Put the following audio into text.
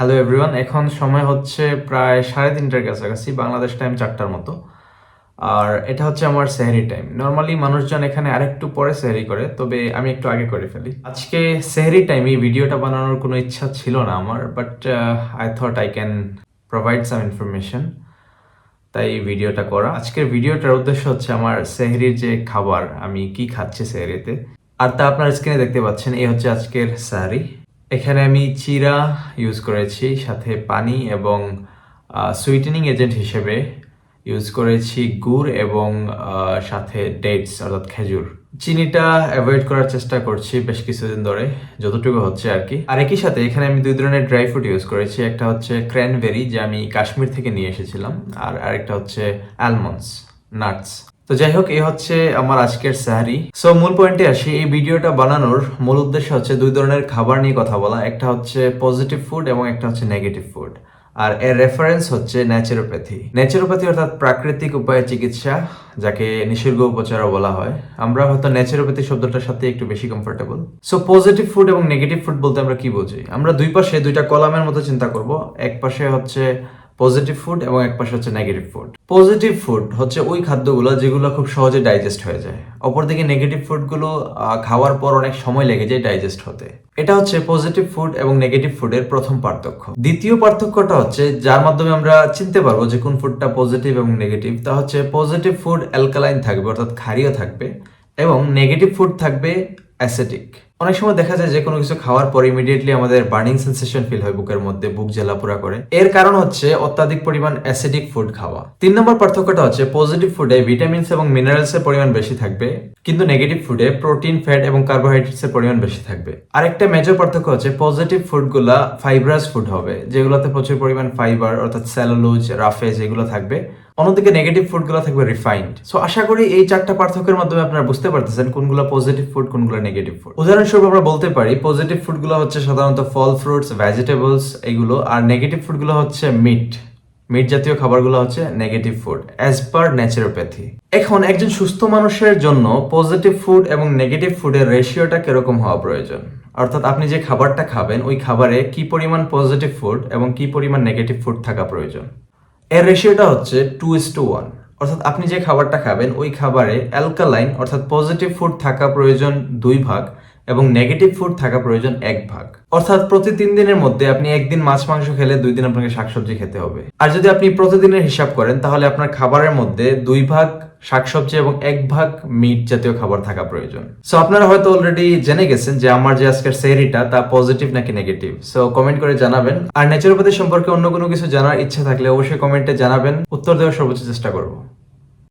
Hello everyone এখন সময় হচ্ছে প্রায় সাড়ে তিনটার কাছাকাছি, বাংলাদেশ টাইম চারটার মতো। আর এটা হচ্ছে আমার সেহরি টাইম নর্মালি মানুষজন এখানে আরেকটু পরে সেহরি করে, তবে আমি একটু আগে করে ফেলি। আজকে সেহরি টাইম এই ভিডিওটা বানানোর কোনো ইচ্ছা ছিল না আমার but I thought I can provide some information তাই ভিডিওটা করা। আজকের ভিডিওটার উদ্দেশ্য হচ্ছে আমার সেহরির যে খাবার, আমি কি খাচ্ছি সেহরিতে। আর তা আপনার স্ক্রিনে দেখতে পাচ্ছেন, এই হচ্ছে আজকের সাহারি। এখানে আমি চিরা ইউজ করেছি, সাথে পানি এবং সুইটেনিং এজেন্ট হিসেবে ইউজ করেছি গুড় এবং সাথে ডেটস অর্থাৎ খেজুর। চিনিটা অ্যাভয়েড করার চেষ্টা করছি বেশ কিছুদিন ধরে, যতটুকু হচ্ছে আর কি। আর একই সাথে এখানে আমি দুই ধরনের ড্রাই ফ্রুট ইউজ করেছি, একটা হচ্ছে ক্র্যানবেরি যা আমি কাশ্মীর থেকে নিয়ে এসেছিলাম, আর আরেকটা হচ্ছে অ্যালমন্ডস নাটস তো যাই হোক এই হচ্ছে আমার আজকের স্যাহারি সো মূল পয়েন্টে আসি। এই ভিডিওটা বানানোর মূল উদ্দেশ্য হচ্ছে দুই ধরনের খাবার নিয়ে কথা বলা। একটা হচ্ছে পজিটিভ ফুড এবং একটা হচ্ছে নেগেটিভ ফুড আর এর রেফারেন্স হচ্ছে ন্যাচারোপ্যাথি ন্যাচারোপ্যাথি অর্থাৎ প্রাকৃতিক উপায়ে চিকিৎসা, যাকে নিসর্গ উপচারও বলা হয়। আমরা হয়তো ন্যাচারোপ্যাথি শব্দটার সাথে একটু বেশি কমফোর্টেবল সো পজিটিভ ফুড এবং নেগেটিভ ফুড বলতে আমরা কি বুঝি? আমরা দুই পাশে দুইটা কলামের মতো চিন্তা করব। এক পাশে হচ্ছে পজিটিভ ফুড এবং এক পাশে হচ্ছে নেগেটিভ ফুড পজিটিভ ফুড হচ্ছে ওই খাদ্যগুলো যেগুলো খুব সহজে ডাইজেস্ট হয়ে যায়। অপরদিকে নেগেটিভ ফুডগুলো খাওয়ার পর অনেক সময় লেগে যায় ডাইজেস্ট হতে। এটা হচ্ছে পজিটিভ ফুড এবং নেগেটিভ ফুডের প্রথম পার্থক্য। দ্বিতীয় পার্থক্যটা হচ্ছে যার মাধ্যমে আমরা চিনতে পারব যে কোন ফুডটা পজিটিভ এবং নেগেটিভ তা হচ্ছে পজিটিভ ফুড অ্যালকালাইন থাকবে, অর্থাৎ ক্ষারীয় থাকবে, এবং নেগেটিভ ফুড থাকবে অ্যাসেটিক অনেক সময় দেখা যায় যে কোনো কিছু খাওয়ার পর ইমিডিয়েটলি আমাদের বার্নিং সেন্সেশন ফিল হয় বুকের মধ্যে, বুক জ্বালাপোড়া করে। এর কারণ হচ্ছে অত্যাধিক পরিমাণ অ্যাসিডিক ফুড খাওয়া। তিন নম্বর পার্থক্যটা হচ্ছে পজিটিভ ফুডে ভিটামিনস এবং মিনারেলস এর পরিমাণ বেশি থাকবে, কিন্তু নেগেটিভ ফুডে প্রোটিন ফ্যাট এবং কার্বোহাইড্রেটস এর পরিমাণ বেশি থাকবে। আরেকটা মেজর পার্থক্য হচ্ছে পজিটিভ ফুডগুলা ফাইব্রাস ফুড হবে, যেগুলোতে প্রচুর পরিমাণ ফাইবার অর্থাৎ স্যালোলুজ রাফেজ এগুলো থাকবে। অন্যদিকে নেগেটিভ ফুডগুলো থাকবে রিফাইন্ড সো আশা করি এই চারটা পার্থক্যের মাধ্যমে আপনারা বুঝতে পারতেছেন কোনগুলো পজিটিভ ফুড কোনগুলো নেগেটিভ ফুড উদাহরণস্বরূপ আমরা বলতে পারি পজিটিভ ফুডগুলো হচ্ছে সাধারণত ফল ফ্রুটস ভেজিটেবলস এগুলো, আর নেগেটিভ ফুডগুলো হচ্ছে মিট মিট জাতীয় খাবারগুলো হচ্ছে negative food as per naturopathy এখন একজন সুস্থ মানুষের জন্য পজিটিভ ফুড এবং নেগেটিভ ফুডের রেশিওটা কীরকম হওয়া প্রয়োজন? অর্থাৎ আপনি যে খাবারটা খাবেন, ওই খাবারে কি পরিমাণ পজিটিভ ফুড এবং কি পরিমাণ নেগেটিভ ফুড থাকা প্রয়োজন? এর রেশিওটা হচ্ছে টু ইস টু ওয়ান অর্থাৎ আপনি যে খাবারটা খাবেন, ওই খাবারে অ্যালকালাইন অর্থাৎ পজিটিভ ফুড থাকা প্রয়োজন দুই ভাগ। এবং নেগেটিভ ফুড থাকা প্রয়োজন এক ভাগ। অর্থাৎ প্রতি তিন দিনের মধ্যে আপনি একদিন মাছ, মাংস খেলে দুই দিন আপনাকে শাকসবজি খেতে হবে। আর যদি আপনি প্রতিদিনের হিসাব করেন, তাহলে আপনার খাবারের মধ্যে দুই ভাগ শাকসবজি এবং এক ভাগ মিট জাতীয় খাবার থাকা প্রয়োজন। সো আপনারা হয়তো অলরেডি জেনে গেছেন যে আমার যে আজকের সেরিটা তা পজিটিভ নাকি নেগেটিভ সো কমেন্ট করে জানাবেন। আর ন্যাচারোপ্যাথি সম্পর্কে অন্য কোনো কিছু জানার ইচ্ছা থাকলে অবশ্যই কমেন্টে জানাবেন। উত্তর দেওয়ার সর্বোচ্চ চেষ্টা করব।